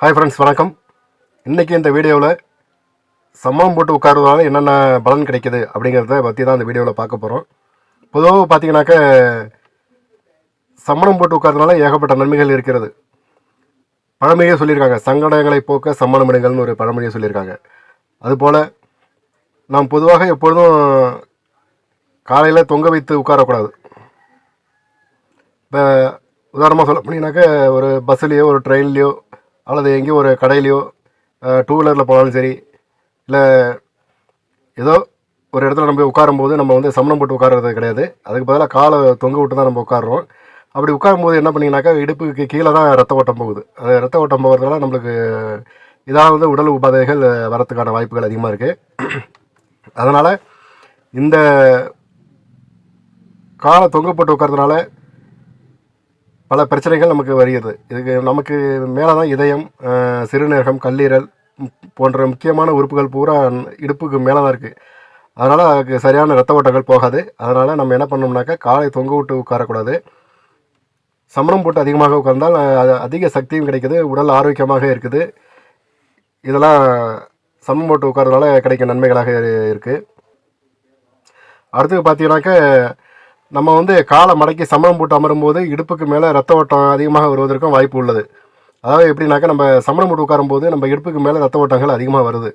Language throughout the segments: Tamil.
ஹாய் ஃப்ரெண்ட்ஸ் வணக்கம். இன்றைக்கி இந்த வீடியோவில் சம்மம் போட்டு உட்காருவதால என்னென்ன பலன் கிடைக்குது அப்படிங்கிறத பற்றி தான் இந்த வீடியோவில் பார்க்க போகிறோம் பொதுவாக பார்த்தீங்கன்னாக்க சம்மணம் போட்டு உட்கார்றதுனால ஏகப்பட்ட நன்மைகள் இருக்கிறது. பழமொழியே சொல்லியிருக்காங்க சங்கடங்களை போக்க சம்மணம் இடுங்கள்னு ஒரு பழமொழியை சொல்லியிருக்காங்க. அதுபோல் நாம் பொதுவாக எப்பொழுதும் காலையில் தொங்க வைத்து உட்காரக்கூடாது. இப்போ உதாரணமாக சொல்ல போனீங்கன்னாக்க ஒரு பஸ்ஸுலேயோ ஒரு ட்ரெயின்லேயோ அல்லது எங்கேயோ ஒரு கடையிலையோ டூ வீலரில் போனாலும் சரி இல்லை ஏதோ ஒரு இடத்துல நம்ம உட்காரும்போது நம்ம வந்து சமணம் போட்டு உட்கார்றது கிடையாது. அதுக்கு பதிலாக காலை தொங்க விட்டு தான் நம்ம உட்காடுறோம் அப்படி உட்காரும்போது என்ன பண்ணிங்கனாக்கா இடுப்புக்கு கீழே தான் ரத்த ஓட்டம் போகுது. அது ரத்த ஓட்டம் போகிறதுனால நம்மளுக்கு இதாவது உடல் உபாதைகள் வரத்துக்கான வாய்ப்புகள் அதிகமாக இருக்குது அதனால் இந்த காலை தொங்க போட்டு உட்கார்றதுனால பல பிரச்சனைகள் நமக்கு வருகிறது. இதுக்கு நமக்கு மேலே தான் இதயம் சிறுநீரகம் கல்லீரல் போன்ற முக்கியமான உறுப்புகள் பூரா இடுப்புக்கு மேலே தான் இருக்குது அதனால் அதுக்கு சரியான ரத்த ஓட்டங்கள் போகாது. அதனால் நம்ம என்ன பண்ணோம்னாக்கா காலை தொங்க விட்டு உட்காரக்கூடாது. சமரம் போட்டு அதிகமாக உட்கார்ந்தால் அது அதிக சக்தியும் கிடைக்குது உடல் ஆரோக்கியமாக இருக்குது. இதெல்லாம் சமம் போட்டு உட்கார்றதுனால கிடைக்கும் நன்மைகளாக இருக்குது அடுத்து பார்த்தீங்கன்னாக்க நம்ம வந்து காலை மடக்கி சமணம் போட்டு அமரும்போது இடுப்புக்கு மேலே ரத்த ஓட்டம் அதிகமாக வருவதற்கும் வாய்ப்பு உள்ளது. அதாவது எப்படின்னாக்கா நம்ம சமணம் போட்டு உட்காரும்போது நம்ம இடுப்புக்கு மேலே ரத்த ஓட்டங்கள் அதிகமாக வருது.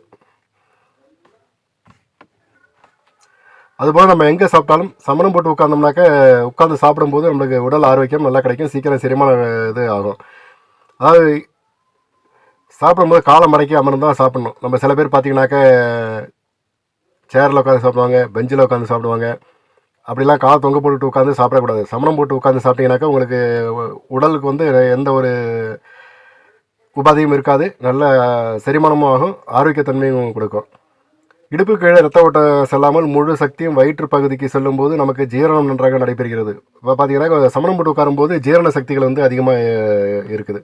அதுபோல் நம்ம எங்கே சாப்பிட்டாலும் சமணம் போட்டு உட்கார்ந்தோம்னாக்க உட்காந்து சாப்பிடும்போது நம்மளுக்கு உடல் ஆரோக்கியம் நல்லா கிடைக்கும். சீக்கிரம் செரிமான இது ஆகும். அதாவது சாப்பிடும்போது காலை மடக்கி அமர்ந்து தான் சாப்பிடணும். நம்ம சில பேர் பார்த்தீங்கன்னாக்க சேரில் உட்காந்து சாப்பிடுவாங்க பெஞ்சில் உட்காந்து சாப்பிடுவாங்க. அப்படிலாம் கால் தொங்க போட்டுட்டு உட்காந்து சாப்பிடக்கூடாது. சமணம் போட்டு உட்காந்து சாப்பிட்டீங்கன்னாக்கா உங்களுக்கு உடலுக்கு வந்து எந்த ஒரு உபாதையும் இருக்காது. நல்ல செரிமானமும் ஆகும். ஆரோக்கியத்தன்மையும் கொடுக்கும். இடுப்பு கீழே ரத்த ஓட்டம் செல்லாமல் முழு சக்தியும் வயிற்று பகுதிக்கு செல்லும்போது நமக்கு ஜீரணம் நன்றாக நடைபெறுகிறது. இப்போ பார்த்தீங்கன்னா சமணம் போட்டு உட்காரும்போது ஜீரண சக்திகள் வந்து அதிகமாக இருக்குது.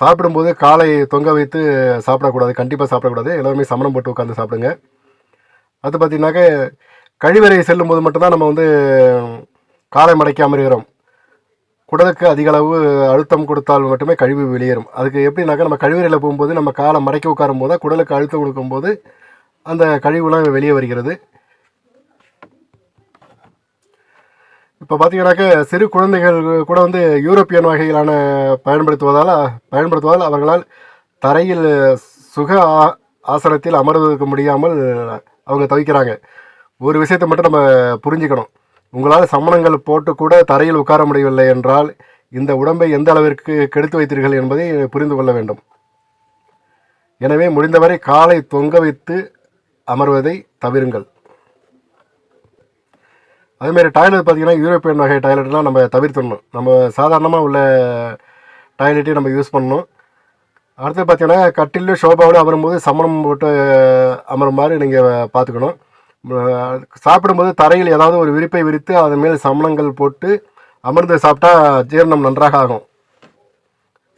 சாப்பிடும்போது காலை தொங்க வைத்து சாப்பிடக்கூடாது. கண்டிப்பாக சாப்பிடக்கூடாது. எல்லாருமே சமணம் போட்டு உட்காந்து சாப்பிடுங்க. அது பார்த்தீங்கன்னாக்க கழிவறை செல்லும்போது மட்டும்தான் நம்ம வந்து காலை மடைக்காமல் இருக்கிறோம் குடலுக்கு அதிக அளவு அழுத்தம் கொடுத்தால் மட்டுமே கழிவு வெளியேறும். அதுக்கு எப்படின்னாக்கா நம்ம கழிவறையில் போகும்போது நம்ம காலை மடக்கி உட்காரும் போது குடலுக்கு அழுத்தம் கொடுக்கும்போது அந்த கழிவுலாம் வெளியே வருகிறது. இப்போ பார்த்தீங்கன்னாக்க சிறு குழந்தைகள் கூட வந்து யூரோப்பியன் வகையிலான பயன்படுத்துவதால் பயன்படுத்துவதால் அவர்களால் தரையில் சுக ஆ- ஆசனத்தில் அமர்வதற்கு முடியாமல் அவங்க தவிக்கிறாங்க. ஒரு விஷயத்தை மட்டும் நம்ம புரிஞ்சுக்கணும். உங்களால் சமணங்கள் போட்டு கூட தரையில் உட்கார முடியவில்லை என்றால் இந்த உடம்பை எந்த அளவிற்கு கெடுத்து வைத்தீர்கள் என்பதை புரிந்து கொள்ள வேண்டும். எனவே முடிந்தவரை காலை தொங்க வைத்து அமர்வதை தவிருங்கள். அதேமாரி டாய்லெட் பார்த்தீங்கன்னா யூரோப்பியன் வகை டாய்லெட்லாம் நம்ம தவிர்த்துடணும். நம்ம சாதாரணமாக உள்ள டாய்லெட்டே நம்ம யூஸ் பண்ணணும். அடுத்து பார்த்தீங்கன்னா கட்டிலும் ஷோபாவோடு அமரும்போது சமணம் போட்டு அமரும் மாதிரி நீங்கள் பார்த்துக்கணும். சாப்பிடும்போது தரையில் ஏதாவது ஒரு விரிப்பை விரித்து அதன் மேல் சமணங்கள் போட்டு அமர்ந்து சாப்பிட்டா ஜீரணம் நன்றாக ஆகும்.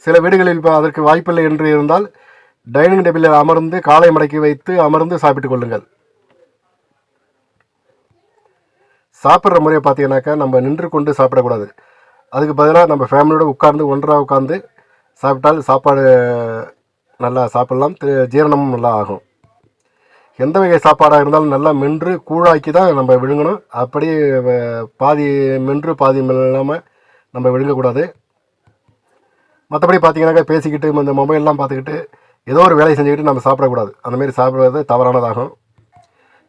சில வீடுகளில் இப்போ அதற்கு வாய்ப்பில்லை என்று இருந்தால் டைனிங் டேபிளில் அமர்ந்து காலை மடக்கி வைத்து அமர்ந்து சாப்பிட்டுக் கொள்ளுங்கள். சாப்பிட்ற முறையை பார்த்தீங்கன்னாக்கா நம்ம நின்று கொண்டு சாப்பிடக்கூடாது. அதுக்கு பதிலாக நம்ம ஃபேமிலியோடு உட்கார்ந்து ஒன்றாக உட்கார்ந்து சாப்பிட்டால் சாப்பாடு நல்லா சாப்பிட்லாம் ஜீரணமும் நல்லா ஆகும். எந்த வகை சாப்பாடாக இருந்தாலும் நல்லா மென்று கூழாக்கி தான் நம்ம விழுங்கணும். அப்படியே பாதி மென்று பாதி இல்லாமல் நம்ம விழுங்கக்கூடாது. மற்றபடி பார்த்தீங்கன்னாக்கா பேசிக்கிட்டு இந்த மொபைல்லாம் பார்த்துக்கிட்டு ஏதோ ஒரு வேலையை செஞ்சுக்கிட்டு நம்ம சாப்பிடக்கூடாது. அந்த மாதிரி தவறானதாகும்.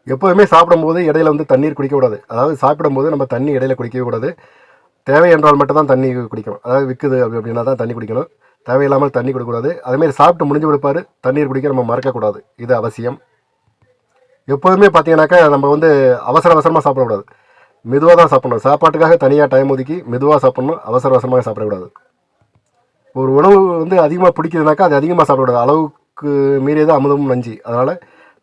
எப்போதுமே சாப்பிடும்போது இடையில வந்து தண்ணீர் குடிக்கக்கூடாது. அதாவது சாப்பிடும்போது நம்ம தண்ணி இடையில குடிக்கவே கூடாது. தேவை என்றால் மட்டும்தான் தண்ணி குடிக்கணும். அதாவது விற்குது அப்படி அப்படின்னா தான் தண்ணி குடிக்கணும். தேவையில்லாமல் தண்ணி கொடுக்கக்கூடாது. அதேமாரி சாப்பிட்டு முடிஞ்சு கொடுப்பாரு. தண்ணீர் குடிக்க நம்ம மறக்கக்கூடாது. இது அவசியம். எப்போதுமே பார்த்தீங்கன்னாக்கா நம்ம வந்து அவசர அவசரமாக சாப்பிடக்கூடாது. மெதுவாக தான் சாப்பிடணும். சாப்பாட்டுக்காக தனியாக டைம் ஒதுக்கி மெதுவாக சாப்பிடணும். அவசர அவசரமாக சாப்பிடக்கூடாது. ஒரு உணவு வந்து அதிகமாக பிடிக்குதுனாக்கா அது அதிகமாக சாப்பிடக்கூடாது. அளவுக்கு மீறியது அமுதமும் நஞ்சு. அதனால்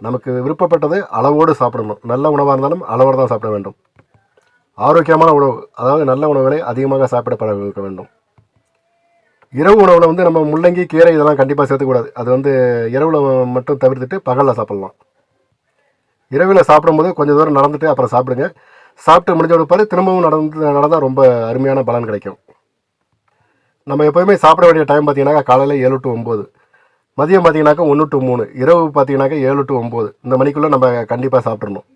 நமக்கு விருப்பப்பட்டது அளவோடு சாப்பிடணும். நல்ல உணவாக இருந்தாலும் அளவோடு தான் சாப்பிட வேண்டும். ஆரோக்கியமான உணவு அதாவது நல்ல உணவுகளை அதிகமாக சாப்பிட பழக வேண்டும். இரவு உணவில் வந்து நம்ம முள்ளங்கி கீரை இதெல்லாம் கண்டிப்பாக சேர்த்துக்கூடாது அது வந்து இரவில் மட்டும் தவிர்த்துட்டு பகலில் சாப்பிட்லாம். இரவில் சாப்பிடும்போது கொஞ்சம் தூரம் நடந்துட்டு அப்புறம் சாப்பிடுங்க. சாப்பிட்டு முடிஞ்ச பிற்பாடு திரும்பவும் நடந்து நடந்தால் ரொம்ப அருமையான பலன் கிடைக்கும். நம்ம எப்போயுமே சாப்பிட வேண்டிய டைம் பார்த்தீங்கன்னா காலையில் ஏழு டு ஒம்பது மதியம் பார்த்தீங்கன்னாக்கா ஒன்று டு மூணு. இரவு பார்த்தீங்கன்னாக்கா ஏழு டு ஒம்பது இந்த மணிக்குள்ளே நம்ம கண்டிப்பாக சாப்பிட்றணும்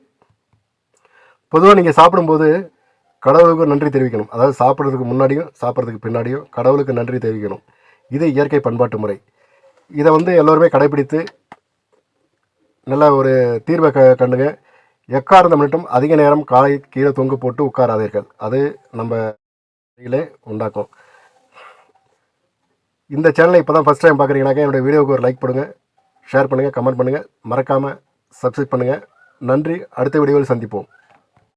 பொதுவாக நீங்கள் சாப்பிடும்போது கடவுளுக்கு நன்றி தெரிவிக்கணும். அதாவது சாப்பிட்றதுக்கு முன்னாடியும் சாப்பிட்றதுக்கு பின்னாடியும் கடவுளுக்கு நன்றி தெரிவிக்கணும். இது இயற்கை பண்பாட்டு முறை. இதை வந்து எல்லோருமே கடைபிடித்து நல்ல ஒரு தீர்வை க கண்டுங்க. எக்காரணம் மட்டும் அதிக நேரம் காலை கீழே தொங்க போட்டு உட்காராதீர்கள். அது நம்ம உண்டாக்கும். இந்த சேனலை இப்போ தான் ஃபஸ்ட் டைம் பார்க்குறீங்கனாக்கா என்னுடைய வீடியோவுக்கு ஒரு லைக் பண்ணுங்கள் ஷேர் பண்ணுங்கள் கமெண்ட் பண்ணுங்கள் மறக்காமல் சப்ஸ்கிரைப் பண்ணுங்கள் நன்றி. அடுத்த வீடியோவில் சந்திப்போம்.